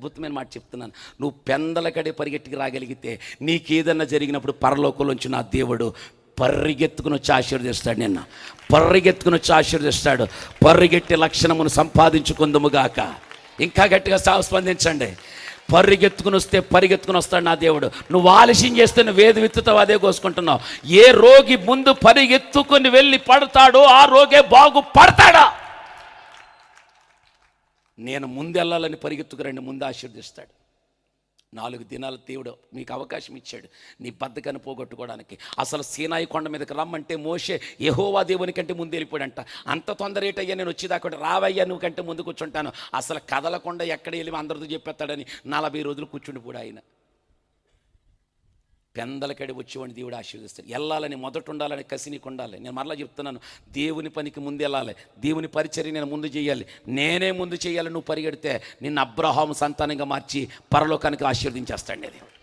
అద్భుతమైన మాట చెప్తున్నాను. నువ్వు పెందలకడే పరిగెట్టుకు రాగలిగితే నీకేదన్నా జరిగినప్పుడు పరలోకంలోంచి నా దేవుడు పరిగెత్తుకుని వచ్చి ఆశీర్వదిస్తాడు నిన్న. పరిగెత్తుకుని వచ్చి ఆశీర్వదిస్తాడు. పరిగెట్టి లక్షణమును సంపాదించుకుందుముగాక ఇంకా గట్టిగా సాగు స్పందించండి. పరిగెత్తుకుని వస్తే పరిగెత్తుకుని వస్తాడు నా దేవుడు. నువ్వు ఆలస్యం చేస్తే నువ్వు వేది విత్తుతావు అదే కోసుకుంటున్నావు. ఏ రోగి ముందు పరిగెత్తుకుని వెళ్ళి పడతాడో ఆ రోగే బాగుపడతాడా? నేను ముందెళ్ళాలని పరిగెత్తుకురండి ముందు ఆశీర్దిస్తాడు నాలుగు దినాల దేవుడు మీకు అవకాశం ఇచ్చాడు నీ బద్దకను పోగొట్టుకోవడానికి. అసలు సీనాయి కొండ మీదకి రమ్మంటే మోషే యహోవా దేవుని కంటే ముందు వెళ్ళిపోయాడంట అంత తొందర ఏటయ్యా నేను వచ్చేదాకా రావయ్యా నువ్వు కంటే ముందు కూర్చుంటాను. అసలు కదలకుండా ఎక్కడ వెళ్ళి అందరితో చెప్పేస్తాడని నలభై రోజులు కూర్చుండిపోడు ఆయన. పెందలకడి వచ్చేవాడిని దేవుడు ఆశీర్వదిస్తాడు. వెళ్ళాలని మొదట ఉండాలని కసి నీకు ఉండాలి. నేను మరలా చెప్తున్నాను దేవుని పనికి ముందు వెళ్ళాలి. దేవుని పరిచర్య నేను ముందు చేయాలి. నేనే ముందు చేయాలి నువ్వు పరిగెడితే నిన్ను అబ్రహాం సంతానంగా మార్చి పరలోకానికి ఆశీర్వదించేస్తాడు నేను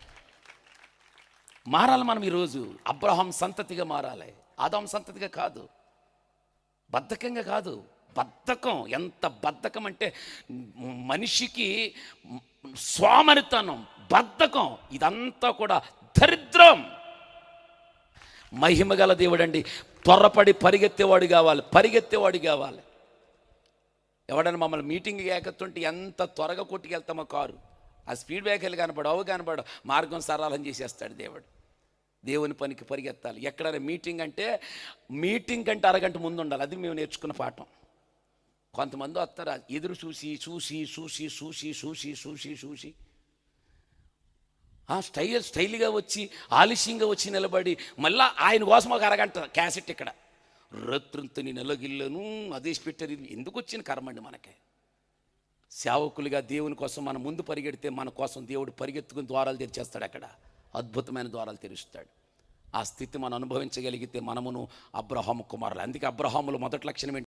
మారాలి మనం ఈరోజు. అబ్రహాం సంతతిగా మారాలి. ఆదాం సంతతిగా కాదు. బద్ధకంగా కాదు. బద్ధకం. ఎంత బద్ధకం అంటే మనిషికి స్వామనితనం స్వామరితనం బద్ధకం. ఇదంతా కూడా దరిద్రం. మహిమ గల దేవుడండి. త్వరపడి పరిగెత్తేవాడు కావాలి పరిగెత్తేవాడు కావాలి. ఎవడన్నా మమ్మల్ని మీటింగ్ ఏకత్తుంటే ఎంత త్వరగా కొట్టుకెళ్తామో కారు. ఆ స్పీడ్ బ్రేకర్లు కనపడు అవు కనపడు మార్గం సరళం చేసేస్తాడు దేవుడు. దేవుని పనికి పరిగెత్తాలి. ఎక్కడైనా మీటింగ్ అంటే మీటింగ్ కంటే అరగంట ముందు ఉండాలి. అది మేము నేర్చుకున్న పాఠం. కొంతమంది వస్తారు ఎదురు చూసి చూసి చూసి చూసి చూసి చూసి చూసి. ఆ స్టైల్ స్టైల్గా వచ్చి ఆలస్యంగా వచ్చి నిలబడి మళ్ళా ఆయన కోసం ఒక అరగంట క్యాసెట్ ఇక్కడ. రత్రంతుని నెలగిల్లను అదేసి పెట్టారు. ఎందుకు వచ్చిన కర్మండి మనకి? సేవకులుగా దేవుని కోసం మనం ముందు పరిగెడితే మన కోసం దేవుడు పరిగెత్తుకుని ద్వారాలు తెరిచేస్తాడు అక్కడ. అద్భుతమైన ద్వారాలు తెరుస్తాడు. ఆ స్థితి మనం అనుభవించగలిగితే మనమును అబ్రహాము కుమారులు. అందుకే అబ్రహాములు మొదటి లక్షణం ఏంటి?